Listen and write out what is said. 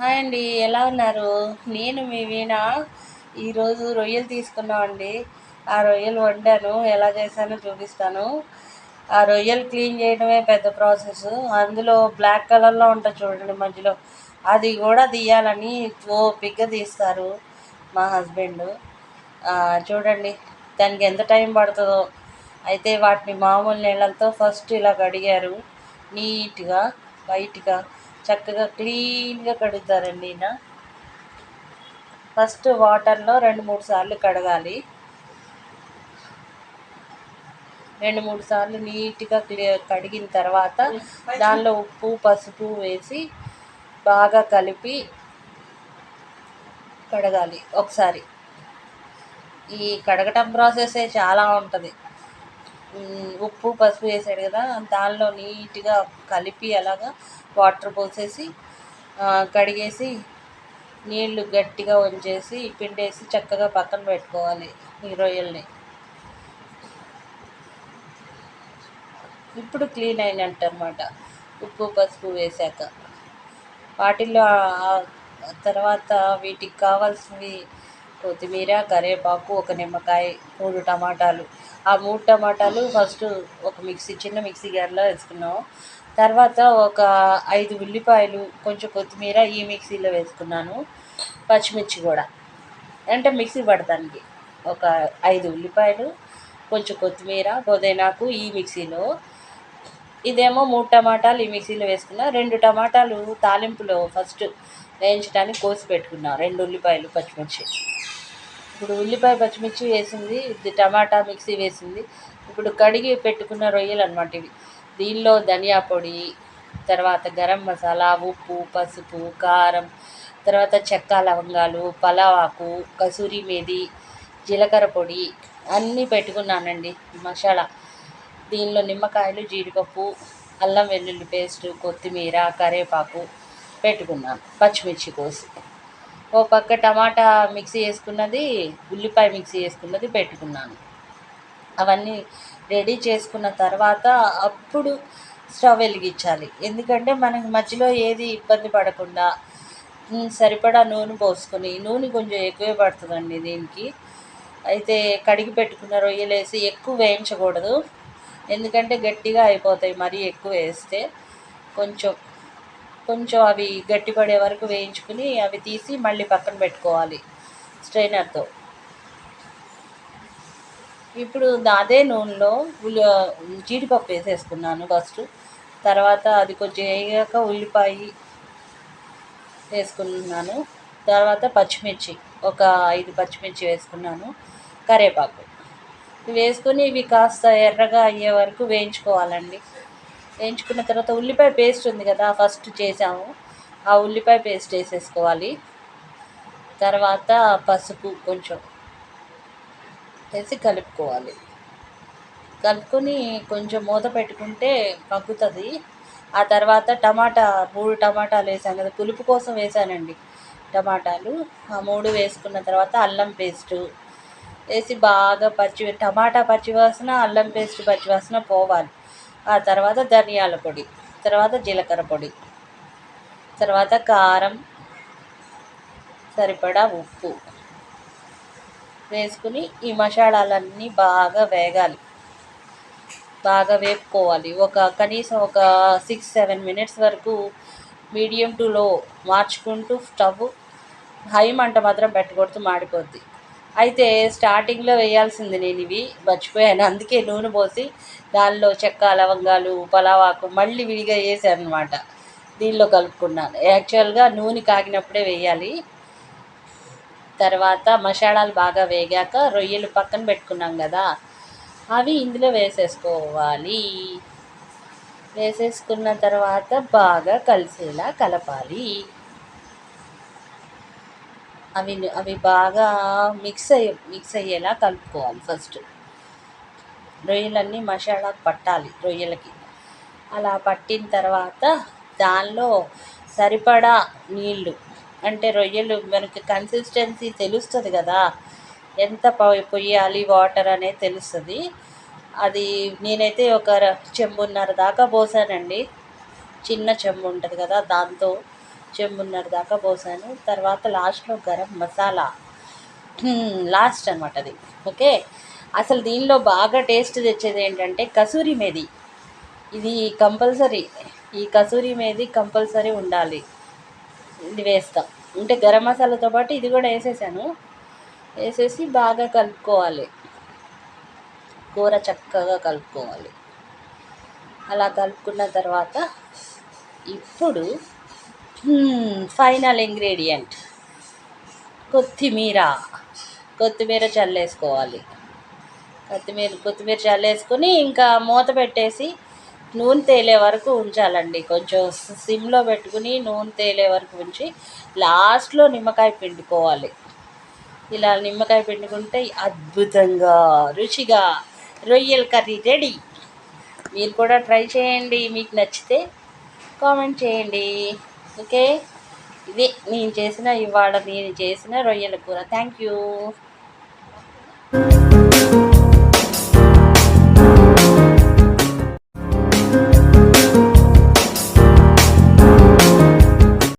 Hi అండి ఎలా ఉన్నారు? నేను మీ వీణ. ఈరోజు రొయ్యలు తీసుకున్నామండి ఆ రొయ్యలు వండాను ఎలా చేశానో చూపిస్తాను. ఆ రొయ్యలు క్లీన్ చేయడమే పెద్ద ప్రాసెస్. అందులో బ్లాక్ కలర్లో ఉంటుంది చూడండి మధ్యలో. అది కూడా తీయాలని ఓపిగ్గా తీస్తారు మా హస్బెండ్. చూడండి దానికి ఎంత టైం పడుతుందో. అయితే వాటిని మామూలు నీళ్ళతో ఫస్ట్ ఇలా కడిగారు. నీట్గా వైట్గా. చక్కగా క్లీన్గా కడుగుతారండి ఈయన. ఫస్ట్ వాటర్లో రెండు మూడు సార్లు కడగాలి. రెండు మూడు సార్లు నీట్గా క్లియర్ కడిగిన తర్వాత దానిలో ఉప్పు పసుపు వేసి బాగా కలిపి కడగాలి. ఒకసారి. ఈ కడగటం ప్రాసెసే చాలా ఉంటుంది. ఉప్పు పసుపు వేసాడు కదా దానిలో నీట్గా కలిపి అలాగా వాటర్ పోసేసి కడిగేసి నీళ్ళు గట్టిగా వంచేసి పిండేసి చక్కగా పక్కన పెట్టుకోవాలి ఈ రొయ్యల్ని. ఇప్పుడు క్లీన్ అయినట్టు అనమాట ఉప్పు పసుపు వేసాక. వాటిల్లో తర్వాత వీటికి కావాల్సినవి కొత్తిమీర కరివేపాకు ఒక నిమ్మకాయ మూడు టమాటాలు. ఆ మూడు టమాటాలు ఫస్ట్ ఒక మిక్సీ చిన్న మిక్సీ గారిలో వేసుకున్నాము. తర్వాత ఒక ఐదు ఉల్లిపాయలు కొంచెం కొత్తిమీర ఈ మిక్సీలో వేసుకున్నాను. పచ్చిమిర్చి కూడా. అంటే మిక్సీ పడటానికి ఒక ఐదు ఉల్లిపాయలు కొంచెం కొత్తిమీర పుదీనాకు ఈ మిక్సీలో. ఇదేమో మూడు టమాటాలు ఈ మిక్సీలో వేసుకున్నా. రెండు టమాటాలు తాలింపులో ఫస్ట్ వేయించడానికి కోసి పెట్టుకున్నాను రెండు ఉల్లిపాయలు పచ్చిమిర్చి. ఇప్పుడు ఉల్లిపాయ పచ్చిమిర్చి వేసింది ఇది టమాటా మిక్సీ వేసింది. ఇప్పుడు కడిగి పెట్టుకున్న రొయ్యలు అనమాట ఇవి. దీనిలో ధనియా పొడి తర్వాత గరం మసాలా ఉప్పు పసుపు కారం తర్వాత చెక్క లవంగాలు పలావాకు కసూరి మేది జీలకర్ర పొడి అన్నీ పెట్టుకున్నానండి మసాలా. దీనిలో నిమ్మకాయలు జీడిపప్పు అల్లం వెల్లుల్లి పేస్ట్ కొత్తిమీర కరివేపాకు పెట్టుకున్నాను పచ్చిమిర్చి కోసి. ఓ పక్క టమాటా మిక్సీ చేసుకున్నది ఉల్లిపాయ మిక్సీ వేసుకున్నది పెట్టుకున్నాను. అవన్నీ రెడీ చేసుకున్న తర్వాత అప్పుడు స్టవ్ వెలిగించాలి. ఎందుకంటే మనకి మధ్యలో ఏది ఇబ్బంది పడకుండా సరిపడా నూనె పోసుకొని నూనె కొంచెం ఎక్కువే పడుతుందండి దీనికి. అయితే కడిగి పెట్టుకున్న రొయ్యలు వేసి ఎక్కువ వేయించకూడదు. ఎందుకంటే గట్టిగా అయిపోతాయి మరీ ఎక్కువ వేస్తే. కొంచెం కొంచెం అవి గట్టిపడే వరకు వేయించుకుని అవి తీసి మళ్ళీ పక్కన పెట్టుకోవాలి స్ట్రైనర్తో. ఇప్పుడు అదే నూనెలో ఉల్లి జీడిపప్పు వేసేసుకున్నాను ఫస్ట్. తర్వాత అది కొంచెం వేయక ఉల్లిపాయ వేసుకున్నాను. తర్వాత పచ్చిమిర్చి ఒక ఐదు పచ్చిమిర్చి వేసుకున్నాను. కరివేపాకు వేసుకొని ఇవి కాస్త ఎర్రగా అయ్యే వరకు వేయించుకోవాలండి. వేయించుకున్న తర్వాత ఉల్లిపాయ పేస్ట్ ఉంది కదా ఫస్ట్ చేసాము. ఆ ఉల్లిపాయ పేస్ట్ వేసేసుకోవాలి. తర్వాత పసుపు కొంచెం వేసి కలుపుకోవాలి. కలుపుకొని కొంచెం మూత పెట్టుకుంటే మగ్గుతుంది ఆ తర్వాత టమాటా మూడు టమాటాలు వేసాను కదా పులుపు కోసం వేసానండి టమాటాలు. ఆ మూడు వేసుకున్న తర్వాత అల్లం పేస్టు వేసి బాగా పచ్చి టమాటా పచ్చివాసన అల్లం పేస్ట్ పచ్చివాసన పోవాలి. ఆ తర్వాత ధనియాల పొడి తర్వాత జీలకర్ర పొడి తర్వాత కారం సరిపడా ఉప్పు వేసుకుని ఈ మసాలాలన్నీ బాగా వేగాలి. బాగా వేపుకోవాలి. ఒక కనీసం ఒక సిక్స్ సెవెన్ మినిట్స్ వరకు మీడియం టు లో మార్చుకుంటూ స్టవ్ హై మంట మాత్రం పెట్టకూడదు మాడిపోద్ది. అయితే స్టార్టింగ్లో వేయాల్సింది నేను ఇవి మర్చిపోయాను. అందుకే నూనె పోసి దానిలో చెక్క లవంగాలు పలావాకు మళ్ళీ విడిగా వేసాను అనమాట దీనిలో కలుపుకున్నాను. యాక్చువల్గా నూనె కాగినప్పుడే వేయాలి. తర్వాత మసాలాలు బాగా వేగాక రొయ్యలు పక్కన పెట్టుకున్నాం కదా అవి ఇందులో వేసేసుకోవాలి. వేసేసుకున్న తర్వాత బాగా కలిసేలా కలపాలి. అవి అవి బాగా మిక్స్ అయ్యి మిక్స్ అయ్యేలా కలుపుకోవాలి ఫస్ట్ రొయ్యలన్నీ మసాలా పట్టాలి రొయ్యలకి. అలా పట్టిన తర్వాత దానిలో సరిపడా నీళ్ళు అంటే రొయ్యలు మనకి కన్సిస్టెన్సీ తెలుస్తుంది కదా ఎంత పొయ్యాలి వాటర్ అనేది తెలుస్తుంది. అది నేనైతే ఒక చెంబున్నర దాకా పోసానండి. చిన్న చెంబు ఉంటుంది కదా దాంతో. చెంబున్నర దాకా పోసాను. తర్వాత లాస్ట్లో గరం మసాలా. లాస్ట్ అనమాట అది. ఓకే? అసలు దీనిలో బాగా టేస్ట్ తెచ్చేది ఏంటంటే కసూరి మేది. ఇది కంపల్సరీ. ఈ కసూరి మేది కంపల్సరీ ఉండాలి. ఇది వేస్తాం. అంటే గరం మసాలాతో పాటు ఇది కూడా వేసేసాను. వేసేసి బాగా కలుపుకోవాలి. కూర చక్కగా కలుపుకోవాలి. అలా కలుపుకున్న తర్వాత ఇప్పుడు ఫైనల్ ఇంగ్రీడియంట్ కొత్తిమీర. కొత్తిమీర చల్లేసుకోవాలి. కొత్తిమీర కొత్తిమీర చల్లేసుకొని ఇంకా మూత పెట్టేసి నూనె తేలే వరకు ఉంచాలండి. కొంచెం సిమ్లో పెట్టుకుని నూనె తేలే వరకు ఉంచి లాస్ట్లో నిమ్మకాయ పిండుకోవాలి. ఇలా నిమ్మకాయ పిండుకుంటే అద్భుతంగా రుచిగా రొయ్యల కర్రీ రెడీ. మీరు కూడా ట్రై చేయండి. మీకు నచ్చితే కామెంట్ చేయండి. ఓకే? ఇదే నేను చేసిన ఇవాళ నేను చేసిన రొయ్యల కూర. Thank you